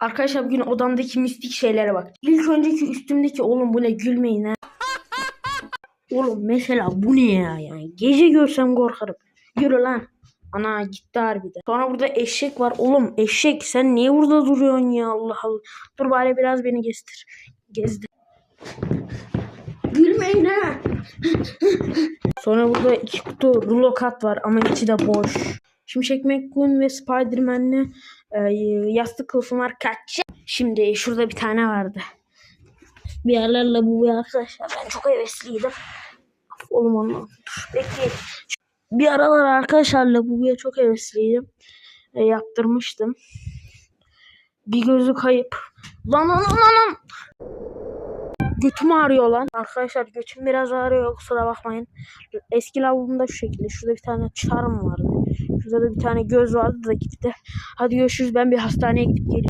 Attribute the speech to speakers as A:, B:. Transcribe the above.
A: Arkadaşlar bugün odamdaki mistik şeylere bak. İlk önceki üstümdeki oğlum bu ne gülmeyin ha. Oğlum mesela bu ne ya yani. Gece görsem korkarım. Yürü lan. Ana gitti harbiden. Sonra burada eşek var. Oğlum eşek sen niye burada duruyorsun ya Allah Allah. Dur bari biraz beni gezdir. Gezdir. Gülmeyin ha. Sonra burada iki kutu rulo kat var ama içi de boş. Şimşek McQueen ve Spider-Man'le e, yastık kılıfım var. Kaç. Şimdi şurada bir tane vardı. Bir yerlerle bu arkadaşlar. Ben çok hevesliydim. Oğlum onu. Dur bekleyin. Bir aralar arkadaşlarla bubuya çok hevesliydim. E, yaptırmıştım. Bir gözü kayıp. Lan lan lan lan. Götüm ağrıyor lan. Arkadaşlar götüm biraz ağrıyor kusura bakmayın. Eski lavabomda şu şekilde. Şurada bir tane çarm vardı. Şurada da bir tane göz vardı da gitti. Hadi görüşürüz ben bir hastaneye gidip geliyorum.